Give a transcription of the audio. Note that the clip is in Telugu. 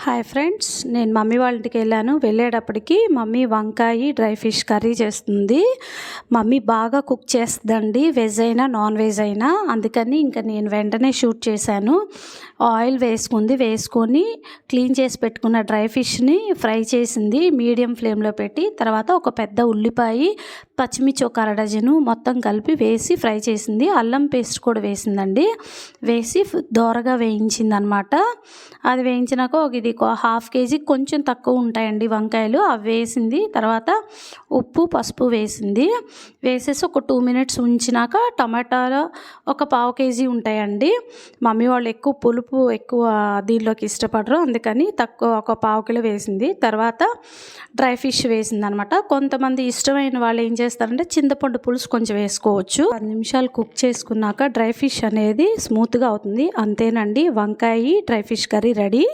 హాయ్ ఫ్రెండ్స్ నేను మమ్మీ వాళ్ళ ఇంటికి వెళ్ళాను. వెళ్ళేటప్పటికి మమ్మీ వంకాయ డ్రై ఫిష్ కర్రీ చేస్తుంది. మమ్మీ బాగా కుక్ చేస్తుందండి. వెజ్ అయినా నాన్ వెజ్ అయినా. అందుకని ఇంకా నేను వెంటనే షూట్ చేశాను. ఆయిల్ వేసుకుంది. వేసుకొని క్లీన్ చేసి పెట్టుకున్న డ్రై ఫిష్ని ఫ్రై చేసింది. మీడియం ఫ్లేమ్లో పెట్టి తర్వాత ఒక పెద్ద ఉల్లిపాయ పచ్చిమిర్చి ఒక అర డజను మొత్తం కలిపి వేసి ఫ్రై చేసింది. అల్లం పేస్ట్ కూడా వేసిందండి. వేసి దోరగా వేయించింది అనమాట అది వేయించినాక ఒక ఇది హాఫ్ కేజీ కొంచెం తక్కువ ఉంటాయండి వంకాయలు. అవి వేసింది తర్వాత ఉప్పు పసుపు వేసింది. వేసేసి ఒక టూ మినిట్స్ ఉంచినాక టమాటాలు ఒక పావు కేజీ ఉంటాయండి. మమ్మీ వాళ్ళు ఎక్కువ పులుపు ఎక్కువ దీనిలోకి ఇష్టపడరు. అందుకని తక్కువ ఒక పావు కిలో వేసింది. తర్వాత డ్రై ఫిష్ వేసింది అనమాట కొంతమంది ఇష్టమైన వాళ్ళు ఏం చేస్తారంటే చింతపండు పులుసు కొంచెం వేసుకోవచ్చు. పది నిమిషాలు కుక్ చేసుకున్నాక డ్రై ఫిష్ అనేది స్మూత్గా అవుతుంది. అంతేనండి. వంకాయ డ్రై ఫిష్ కర్రీ రెడీ.